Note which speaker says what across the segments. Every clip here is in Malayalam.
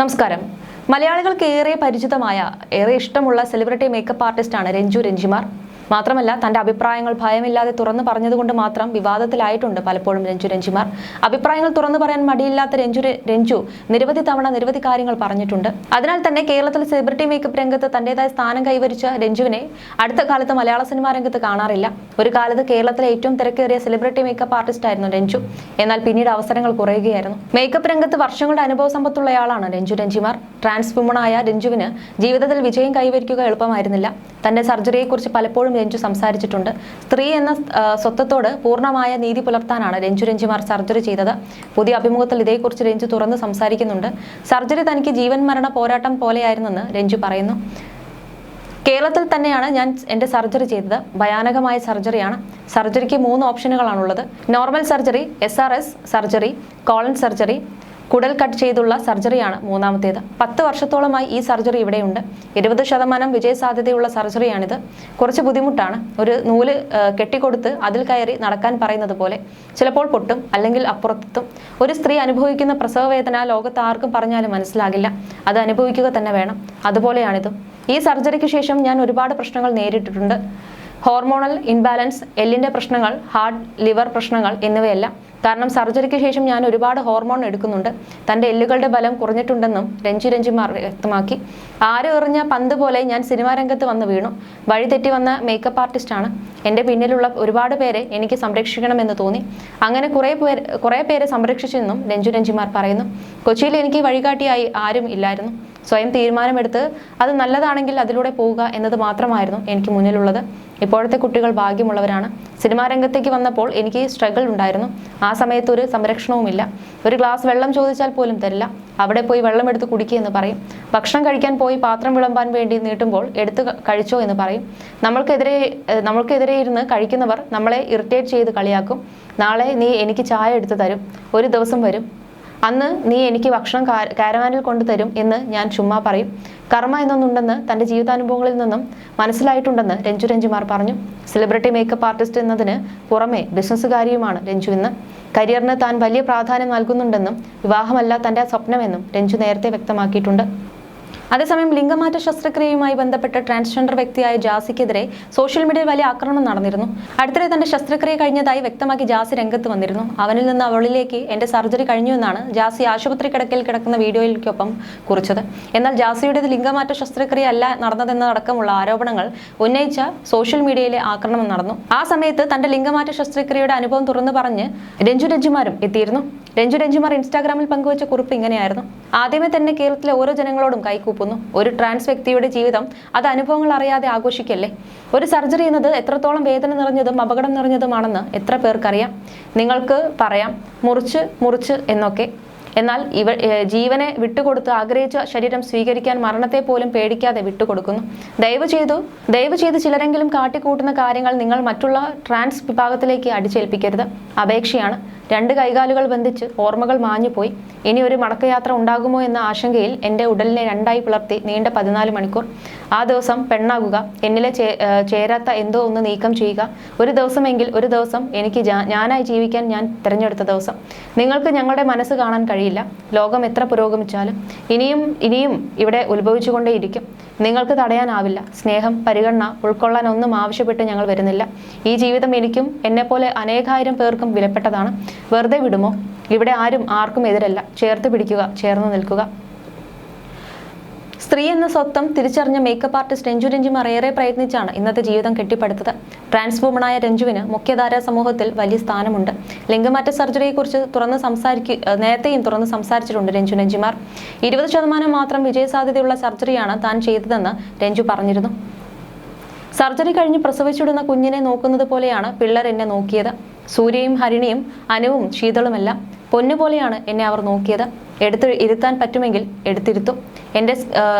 Speaker 1: നമസ്കാരം. മലയാളികൾക്ക് ഏറെ പരിചിതമായ ഏറെ ഇഷ്ടമുള്ള സെലിബ്രിറ്റി മേക്കപ്പ് ആർട്ടിസ്റ്റാണ് രഞ്ജു രഞ്ജിമാർ. മാത്രമല്ല തന്റെ അഭിപ്രായങ്ങൾ ഭയമില്ലാതെ തുറന്നു പറഞ്ഞതുകൊണ്ട് മാത്രം വിവാദത്തിലായിട്ടുണ്ട് പലപ്പോഴും രഞ്ജു രഞ്ജിമാർ. അഭിപ്രായങ്ങൾ തുറന്നു പറയാൻ മടിയില്ലാത്ത രഞ്ജു രഞ്ജു നിരവധി തവണ നിരവധി കാര്യങ്ങൾ പറഞ്ഞിട്ടുണ്ട്. അതിനാൽ തന്നെ കേരളത്തിൽ സെലിബ്രിറ്റി മേക്കപ്പ് രംഗത്ത് തന്റേതായ സ്ഥാനം കൈവരിച്ച രഞ്ജുവിനെ അടുത്ത കാലത്ത് മലയാള സിനിമാ രംഗത്ത് കാണാറില്ല. ഒരു കാലത്ത് കേരളത്തിലെ ഏറ്റവും തിരക്കേറിയ സെലിബ്രിറ്റി മേക്കപ്പ് ആർട്ടിസ്റ്റ് ആയിരുന്നു രഞ്ജു. എന്നാൽ പിന്നീട് അവസരങ്ങൾ കുറയുകയായിരുന്നു. മേക്കപ്പ് രംഗത്ത് വർഷങ്ങളുടെ അനുഭവ സമ്പത്തുള്ളയാളാണ് രഞ്ജു രഞ്ജിമാർ. ട്രാൻസ് രഞ്ജുവിന് ജീവിതത്തിൽ വിജയം കൈവരിക്കുക എളുപ്പമായിരുന്നില്ല. തന്റെ സർജറിയെക്കുറിച്ച് പലപ്പോഴും രഞ്ജു സംസാരിച്ചിട്ടുണ്ട്. സ്ത്രീ എന്ന സ്വത്വത്തോട് പൂർണമായ നീതി പുലർത്താനാണ് രഞ്ജു രഞ്ജിമാർ സർജറി ചെയ്തത്. പുതിയ അഭിമുഖത്തിൽ ഇതേക്കുറിച്ച് രഞ്ജു തുറന്ന് സംസാരിക്കുന്നുണ്ട്. സർജറി തനിക്ക് ജീവൻ മരണ പോരാട്ടം പോലെയായിരുന്നെന്ന് രഞ്ജു പറയുന്നു. കേരളത്തിൽ തന്നെയാണ് ഞാൻ എന്റെ സർജറി ചെയ്തത്. ഭയാനകമായ സർജറിയാണ്. സർജറിക്ക് മൂന്ന് ഓപ്ഷനുകളാണുള്ളത്. Normal surgery S surgery colon surgery കുടൽ കട്ട് ചെയ്തുള്ള സർജറിയാണ് മൂന്നാമത്തേത്. പത്ത് വർഷത്തോളമായി ഈ സർജറി ഇവിടെയുണ്ട്. ഇരുപത് ശതമാനം വിജയസാധ്യതയുള്ള സർജറിയാണിത്. കുറച്ച് ബുദ്ധിമുട്ടാണ്. ഒരു നൂൽ കെട്ടിക്കൊടുത്ത് അതിൽ കയറി നടക്കാൻ പറയുന്നത് പോലെ ചിലപ്പോൾ പൊട്ടും അല്ലെങ്കിൽ അപ്പുറത്തെത്തും. ഒരു സ്ത്രീ അനുഭവിക്കുന്ന പ്രസവ വേദന ലോകത്ത് ആർക്കും പറഞ്ഞാലും മനസ്സിലാകില്ല. അത് അനുഭവിക്കുക തന്നെ വേണം. അതുപോലെയാണിത്. ഈ സർജറിക്ക് ശേഷം ഞാൻ ഒരുപാട് പ്രശ്നങ്ങൾ നേരിട്ടിട്ടുണ്ട്. ഹോർമോണൽ ഇൻബാലൻസ് എല്ലിന്റെ പ്രശ്നങ്ങൾ ഹാർട്ട് ലിവർ പ്രശ്നങ്ങൾ എന്നിവയെല്ലാം. കാരണം സർജറിക്ക് ശേഷം ഞാൻ ഒരുപാട് ഹോർമോൺ എടുക്കുന്നുണ്ട്. തന്റെ എല്ലുകളുടെ ബലം കുറഞ്ഞിട്ടുണ്ടെന്നും രഞ്ജി രഞ്ജിമാർ വ്യക്തമാക്കി. ആരും എറിഞ്ഞ പന്ത് പോലെ ഞാൻ സിനിമാ രംഗത്ത് വന്ന് വീണു. വഴിതെറ്റി വന്ന മേക്കപ്പ് ആർട്ടിസ്റ്റാണ് എന്റെ പിന്നിലുള്ള ഒരുപാട് പേരെ എനിക്ക് സംരക്ഷിക്കണമെന്ന് തോന്നി. അങ്ങനെ കുറേ പേര് കുറേ പേരെ സംരക്ഷിച്ചെന്നും രഞ്ജു രഞ്ജിമാർ പറയുന്നു. കൊച്ചിയിൽ എനിക്ക് വഴികാട്ടിയായി ആരും ഇല്ലായിരുന്നു. സ്വയം തീരുമാനമെടുത്ത് അത് നല്ലതാണെങ്കിൽ അതിലൂടെ പോവുക എന്നത് മാത്രമായിരുന്നു എനിക്ക് മുന്നിലുള്ളത്. ഇപ്പോഴത്തെ കുട്ടികൾ ഭാഗ്യമുള്ളവരാണ്. സിനിമാ രംഗത്തേക്ക് വന്നപ്പോൾ എനിക്ക് സ്ട്രഗിൾ ഉണ്ടായിരുന്നു. ആ സമയത്ത് ഒരു സംരക്ഷണവുമില്ല. ഒരു ഗ്ലാസ് വെള്ളം ചോദിച്ചാൽ പോലും തരില്ല. അവിടെ പോയി വെള്ളം എടുത്ത് കുടിക്കുക എന്ന് പറയും. ഭക്ഷണം കഴിക്കാൻ പോയി പാത്രം വിളമ്പാൻ വേണ്ടി നീട്ടുമ്പോൾ എടുത്ത് കഴിച്ചോ എന്ന് പറയും. നമ്മൾക്കെതിരെ നമ്മൾക്കെതിരെ ഇരുന്ന് കഴിക്കുന്നവർ നമ്മളെ ഇറിറ്റേറ്റ് ചെയ്ത് കളിയാക്കും. നാളെ നീ എനിക്ക് ചായ എടുത്തു തരും. ഒരു ദിവസം വരും. അന്ന് നീ എനിക്ക് ഭക്ഷണം കാരവാനിൽ കൊണ്ടുതരും എന്ന് ഞാൻ ചുമ്മാ പറയും. കർമ്മ എന്നൊന്നുണ്ടെന്ന് തന്റെ ജീവിതാനുഭവങ്ങളിൽ നിന്നും മനസ്സിലായിട്ടുണ്ടെന്ന് രഞ്ജു രഞ്ജുമാർ പറഞ്ഞു. സെലിബ്രിറ്റി മേക്കപ്പ് ആർട്ടിസ്റ്റ് എന്നതിന് പുറമെ ബിസിനസ്സുകാരിയുമാണ് രഞ്ജു എന്ന്. കരിയറിന് താൻ വലിയ പ്രാധാന്യം നൽകുന്നുണ്ടെന്നും വിവാഹമല്ല തന്റെ സ്വപ്നമെന്നും രഞ്ജു നേരത്തെ വ്യക്തമാക്കിയിട്ടുണ്ട്. അതേസമയം ലിംഗമാറ്റ ശസ്ത്രക്രിയയുമായി ബന്ധപ്പെട്ട ട്രാൻസ്ജെൻഡർ വ്യക്തിയായ ജാസിക്കെതിരെ സോഷ്യൽ മീഡിയയിൽ വലിയ ആക്രമണം നടന്നിരുന്നു. അടുത്തിടെ തന്റെ ശസ്ത്രക്രിയ കഴിഞ്ഞതായി വ്യക്തമാക്കി ജാസി രംഗത്ത് വന്നിരുന്നു. അവനിൽ നിന്ന് അവളിലേക്ക് എന്റെ സർജറി കഴിഞ്ഞു എന്നാണ് ജാസി ആശുപത്രി കിടക്കയിൽ കിടക്കുന്ന വീഡിയോയിലേക്കൊപ്പം കുറിച്ചത്. എന്നാൽ ജാസിയുടേത് ലിംഗമാറ്റ ശസ്ത്രക്രിയ അല്ല നടന്നതെന്നടക്കമുള്ള ആരോപണങ്ങൾ ഉന്നയിച്ച സോഷ്യൽ മീഡിയയിലെ ആക്രമണം നടന്നു. ആ സമയത്ത് തന്റെ ലിംഗമാറ്റ ശസ്ത്രക്രിയയുടെ അനുഭവം തുറന്നു പറഞ്ഞ് രഞ്ജു രഞ്ജുമാരും എത്തിയിരുന്നു. രഞ്ജു രഞ്ജുമാർ ഇൻസ്റ്റാഗ്രാമിൽ പങ്കുവച്ച കുറിപ്പ് ഇങ്ങനെയായിരുന്നു. ആദ്യമേ തന്നെ കേരളത്തിലെ ഓരോ ജനങ്ങളോടും കൈകൂപ്പുന്നു ഒരു ട്രാൻസ് വ്യക്തിയുടെ ജീവിതം അത് അനുഭവങ്ങൾ അറിയാതെ ആഘോഷിക്കല്ലേ? ഒരു സർജറി എന്നത് എത്രത്തോളം വേദന നിറഞ്ഞതും അപകടം നിറഞ്ഞതുമാണെന്ന് എത്ര പേർക്കറിയാം? നിങ്ങൾക്ക് പറയാം. മുറിച്ച് മുറിച്ച് എന്നൊക്കെ. എന്നാൽ ഇവ ജീവനെ വിട്ടുകൊടുത്ത് ആഗ്രഹിച്ച ശരീരം സ്വീകരിക്കാൻ മരണത്തെ പോലും പേടിക്കാതെ വിട്ടുകൊടുക്കുന്നു. ദയവ് ചെയ്തു ദയവ് ചെയ്ത് ചിലരെങ്കിലും കാട്ടിക്കൂട്ടുന്ന കാര്യങ്ങൾ നിങ്ങൾ മറ്റുള്ള ട്രാൻസ് വിഭാഗത്തിലേക്ക് അടിച്ചേൽപ്പിക്കരുത്. അപേക്ഷയാണ്. രണ്ട് കൈകാലുകൾ ബന്ധിച്ച് ഓർമ്മകൾ മാഞ്ഞുപോയി. ഇനി ഒരു മടക്കയാത്ര ഉണ്ടാകുമോ എന്ന ആശങ്കയിൽ എന്റെ ഉടലിനെ രണ്ടായി പിളർത്തി നീണ്ട പതിനാല് മണിക്കൂർ. ആ ദിവസം പെണ്ണാകുക എന്നിലെ ചേരാത്ത എന്തോ ഒന്ന് നീക്കം ചെയ്യുക. ഒരു ദിവസമെങ്കിൽ ഒരു ദിവസം എനിക്ക് ഞാനായി ജീവിക്കാൻ ഞാൻ തിരഞ്ഞെടുത്ത ദിവസം. നിങ്ങൾക്ക് ഞങ്ങളുടെ മനസ്സ് കാണാൻ കഴിയില്ല. ലോകം എത്ര പുരോഗമിച്ചാലും ഇനിയും ഇനിയും ഇവിടെ ഉത്ഭവിച്ചുകൊണ്ടേയിരിക്കും. നിങ്ങൾക്ക് തടയാനാവില്ല. സ്നേഹം പരിഗണന ഉൾക്കൊള്ളാൻ ഒന്നും ആവശ്യപ്പെട്ട് ഞങ്ങൾ വരുന്നില്ല. ഈ ജീവിതം എനിക്കും എന്നെപ്പോലെ അനേകായിരം പേർക്കും വിലപ്പെട്ടതാണ്. വെറുതെ വിടുമോ? ഇവിടെ ആരും ആർക്കും എതിരല്ല. ചേർത്ത് പിടിക്കുക ചേർന്ന് നിൽക്കുക. സ്ത്രീ എന്ന സ്വത്വം തിരിച്ചറിഞ്ഞ മേക്കപ്പ് ആർട്ടിസ്റ്റ് രഞ്ജു രഞ്ജിമാർ ഏറെ പ്രയത്നിച്ചാണ് ഇന്നത്തെ ജീവിതം കെട്ടിപ്പടുത്തത്. ട്രാൻസ്ഫോമണായ രഞ്ജുവിന് മുഖ്യധാരാ സമൂഹത്തിൽ വലിയ സ്ഥാനമുണ്ട്. ലിംഗമാറ്റ സർജറിയെക്കുറിച്ച് തുറന്ന് സംസാരിക്കുക നേരത്തെയും തുറന്ന് സംസാരിച്ചിട്ടുണ്ട് രഞ്ജു രഞ്ജിമാർ. ഇരുപത് ശതമാനം മാത്രം വിജയസാധ്യതയുള്ള സർജറിയാണ് താൻ ചെയ്തതെന്ന് രഞ്ജു പറഞ്ഞിരുന്നു. സർജറി കഴിഞ്ഞ് പ്രസവിച്ചിടുന്ന കുഞ്ഞിനെ നോക്കുന്നത് പോലെയാണ് പിള്ളേർ എന്നെ നോക്കിയത്. സൂര്യയും ഹരിണിയും അനുവും ശീതളുമെല്ലാം പൊന്നുപോലെയാണ് എന്നെ അവർ നോക്കിയത്. എടുത്ത് ഇരുത്താൻ പറ്റുമെങ്കിൽ എടുത്തിരുത്തും. എന്റെ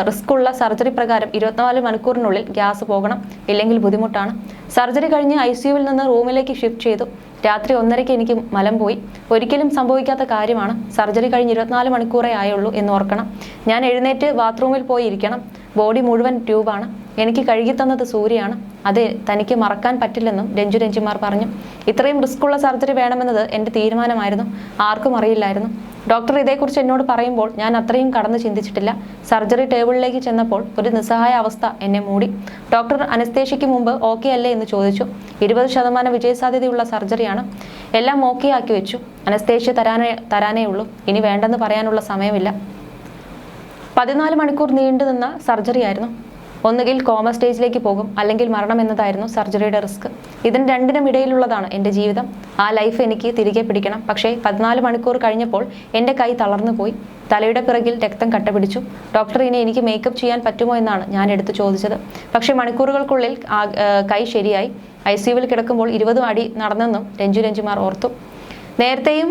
Speaker 1: റിസ്ക് ഉള്ള സർജറി പ്രകാരം ഇരുപത്തിനാല് മണിക്കൂറിനുള്ളിൽ ഗ്യാസ് പോകണം ഇല്ലെങ്കിൽ ബുദ്ധിമുട്ടാണ്. സർജറി കഴിഞ്ഞ് ഐ സിയുവിൽ നിന്ന് റൂമിലേക്ക് ഷിഫ്റ്റ് ചെയ്തു. രാത്രി ഒന്നരയ്ക്ക് എനിക്ക് മലം പോയി. ഒരിക്കലും സംഭവിക്കാത്ത കാര്യമാണ് സർജറി കഴിഞ്ഞ് ഇരുപത്തിനാല് മണിക്കൂറേ ആയുള്ളൂ എന്ന് ഓർക്കണം. ഞാൻ എഴുന്നേറ്റ് ബാത്റൂമിൽ പോയി ഇരിക്കണം ബോഡി മുഴുവൻ ട്യൂബാണ്. എനിക്ക് കഴുകി തന്നത് സൂര്യയാണ്. അതെ തനിക്ക് മറക്കാൻ പറ്റില്ലെന്നും രഞ്ജു രഞ്ജിമാർ പറഞ്ഞു. ഇത്രയും റിസ്ക് ഉള്ള സർജറി വേണമെന്നത് എന്റെ തീരുമാനമായിരുന്നു. ആർക്കും അറിയില്ലായിരുന്നു. ഡോക്ടർ ഇതേക്കുറിച്ച് എന്നോട് പറയുമ്പോൾ ഞാൻ അത്രയും കടന്ന് ചിന്തിച്ചിട്ടില്ല. സർജറി ടേബിളിലേക്ക് ചെന്നപ്പോൾ ഒരു നിസ്സഹായ അവസ്ഥ എന്നെ മൂടി. ഡോക്ടർ അനസ്തേഷ്യയ്ക്ക് മുമ്പ് ഓക്കെ അല്ലേ എന്ന് ചോദിച്ചു. ഇരുപത് ശതമാനം വിജയസാധ്യതയുള്ള സർജറിയാണ് എല്ലാം ഓക്കെ ആക്കി വെച്ചു. അനസ്തേഷ്യ തരാനേ തരാനേ ഉള്ളൂ. ഇനി വേണ്ടെന്ന് പറയാനുള്ള സമയമില്ല. പതിനാല് മണിക്കൂർ നീണ്ടു നിന്ന സർജറി ആയിരുന്നു. ഒന്നുകിൽ കോമ സ്റ്റേജിലേക്ക് പോകും അല്ലെങ്കിൽ മരണം എന്നതായിരുന്നു സർജറിയുടെ റിസ്ക്. ഇതിന് രണ്ടിനും ഇടയിലുള്ളതാണ് എന്റെ ജീവിതം. ആ ലൈഫ് എനിക്ക് തിരികെ പിടിക്കണം. പക്ഷേ പതിനാല് മണിക്കൂർ കഴിഞ്ഞപ്പോൾ എന്റെ കൈ തളർന്നു പോയി തലയുടെ പിറകിൽ രക്തം കട്ടപിടിച്ചു. ഡോക്ടർ ഇനി എനിക്ക് മേക്കപ്പ് ചെയ്യാൻ പറ്റുമോ എന്നാണ് ഞാൻ എടുത്തു ചോദിച്ചത്. പക്ഷേ മണിക്കൂറുകൾക്കുള്ളിൽ കൈ ശരിയായി. ഐ സിയുവിൽ കിടക്കുമ്പോൾ ഇരുപതും അടി നടന്നെന്നും രഞ്ജു രഞ്ജുമാർ ഓർത്തു. നേരത്തെയും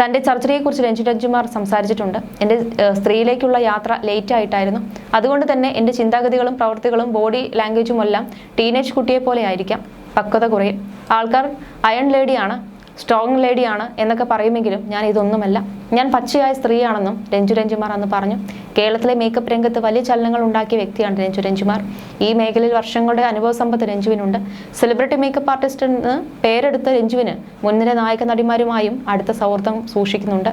Speaker 1: തന്റെ സർജറിയെക്കുറിച്ച് രഞ്ജിത് രഞ്ജുമാർ സംസാരിച്ചിട്ടുണ്ട്. എന്റെ സ്ത്രീയിലേക്കുള്ള യാത്ര ലേറ്റ് ആയിട്ടായിരുന്നു. അതുകൊണ്ട് തന്നെ എന്റെ ചിന്താഗതികളും പ്രവൃത്തികളും ബോഡി ലാംഗ്വേജും എല്ലാം ടീനേജ് കുട്ടിയെ പോലെ ആയിരിക്കാം. പക്വത കുറയും. ആൾക്കാർ അയൺ ലേഡിയാണ് സ്ട്രോങ് ലേഡിയാണ് എന്നൊക്കെ പറയുമെങ്കിലും ഞാൻ ഇതൊന്നുമല്ല. ഞാൻ പച്ചയായ സ്ത്രീയാണെന്നും രഞ്ജു രഞ്ജുമാർ അന്ന് പറഞ്ഞു. കേരളത്തിലെ മേക്കപ്പ് രംഗത്ത് വലിയ ചലനങ്ങൾ ഉണ്ടാക്കിയ വ്യക്തിയാണ് രഞ്ജു രഞ്ജുമാർ. ഈ മേഖലയിൽ വർഷങ്ങളുടെ അനുഭവ സമ്പത്ത് രഞ്ജുവിനുണ്ട്. സെലിബ്രിറ്റി മേക്കപ്പ് ആർട്ടിസ്റ്റ് എന്ന് പേരെടുത്ത രഞ്ജുവിന് മുൻനിര നായക നടിമാരുമായും അടുത്ത സൗഹൃദം സൂക്ഷിക്കുന്നുണ്ട്.